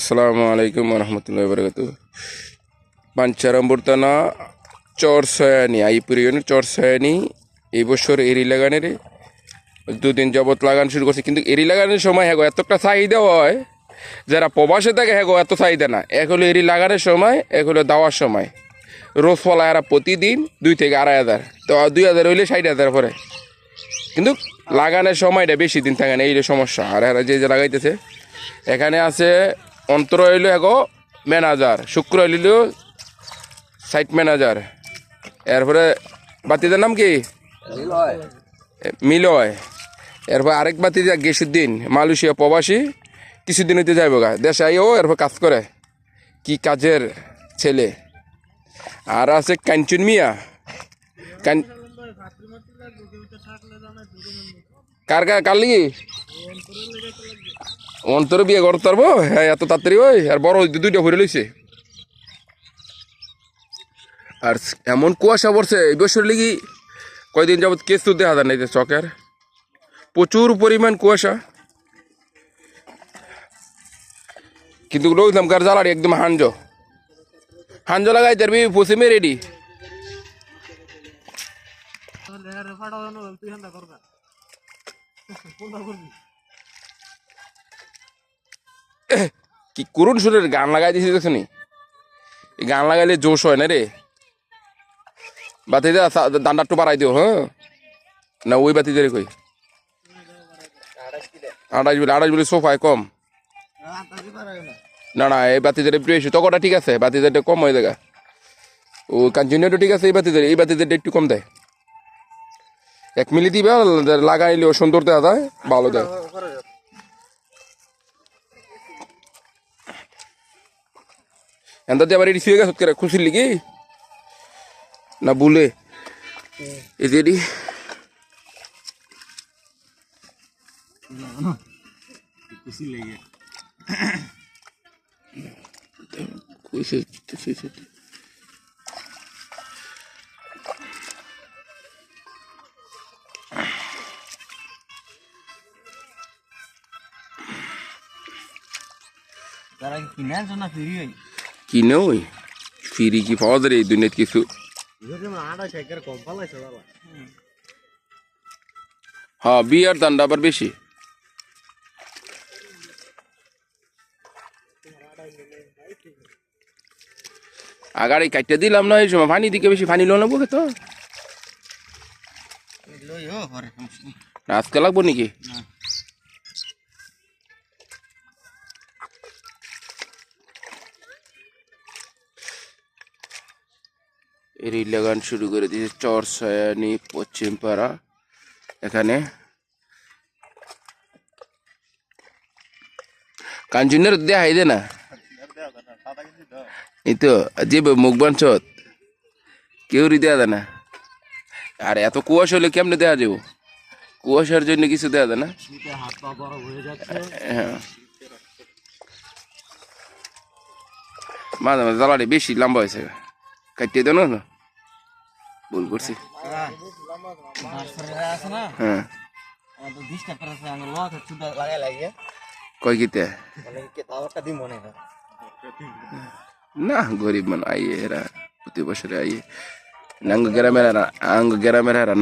আসসালামু আলাইকুম রহমতুল্লাহ বরকত পাঞ্চারম্বরতানা চর সয়ানি আইপুর ইউনিয়নের চর সয়ানি এই বছর এরি লাগানের, দুদিন যাবত লাগানো শুরু করছে। কিন্তু এরি লাগানোর সময় হ্যাঁ এতটা চাহিদা হয়, যারা প্রবাসে থাকে হ্যাঁ এত চাহিদা না। এক হলো এরি লাগানোর সময়, এক হলো দেওয়ার সময়। রোজ ফলা এরা প্রতিদিন দুই থেকে আড়াই হাজার। তো দুই হাজার হইলে ষাট হাজার পরে। কিন্তু লাগানোর সময়টা বেশি দিন থাকে না, এই সমস্যা। আর এরা যে যে লাগাইতেছে, এখানে আছে অন্তর হইল এগো ম্যানেজার শুক্র হইল সাইট ম্যানেজার এরপরে বাতিদের নাম কি? মিলয়। এরপর আরেক বাতি যা গেসুদ্দিন মালয়েশিয়া প্রবাসী কিছুদিন হইতে যাইব গা দেশে আইও এরপর কাজ করে কি কাজের ছেলে? আর আছে কাঞ্চন মিয়া। কার কার কার লিগি অন্তর বিয়ে করতে পারব? হ্যাঁ এত তাড়াতাড়ি ওই, আর বড় দুইটা ভরে লইছে। আর এমন কুয়াশা পড়ছে, এই বছর লিগি কয়দিন যাবত কেস তো দেখা যায় যে চকের। প্রচুর পরিমাণ কুয়াশা। কিন্তু রইলাম কার জ্বালাড়ি একদম হাঞ্জ হাঞ্জ লাগাই তারবি পশ্চিমে রেডি কি করুন সুরের গান লাগাই দিছি দেখছনি এই গান লাগাইলে জোশ হয় না রে। বাতি দান্ডা একটু বাড়াই দিও হ্যাঁ। না, ওই বাতি ধরে কই। আড়াইশ বলে আড়াইশ বলে সোফায় কম। না না, এই বাতি ধরে বেশি তকটা ঠিক আছে, বাতি ধরে কম হয়ে দেখা ও কন্টিনিউটা ঠিক আছে, এই বাতি ধরে এই বাতি ধরে একটু কম দেয় এক মিলি দিবে লাগাইলেও সুন্দর দেওয়া যায়, ভালো দেয় এন্তা দিয়ে আবার এটি শুয়ে গেছে করে খুশির লিগি। না বলে। এই যে তারা কি কিনে আনছো না ফিরি হই কিনে ওই ফিরি কি পাওয়া যায় এই দুনিয়াতে কিছু। হ্যাঁ বিয়ার দান্ডা আবার বেশি। আগাড়ি কাটতে দিলাম না এই সময় পানি দিকে বেশি পানি লো নেব তো। আজকে লাগবো নাকি? এরই লাগান শুরু করে দিয়েছে, চর সয়ানি পশ্চিম পাড়া এখানে। কাঞ্চনের দেখাই দে না। এই তো, যে মুখ বাঞ্চত কেউ দেয়া দেয় না। আর, এত কুয়াশা হলে কেমনে দেওয়া যাব? কুয়াশার জন্য কিছু দেওয়া যায় না। হ্যাঁ। মাঝে মাঝে জ্বালাটি বেশি লম্বা হয়েছে। কাটিয়ে দেন না ভুল করছি। হ্যাঁ। কয় হয় না, গরিব মানে আইয়ে এরা, প্রতি বছরে আইয়ে। আঙ্গ গ্রামের আঙ্গ গ্রামের এরা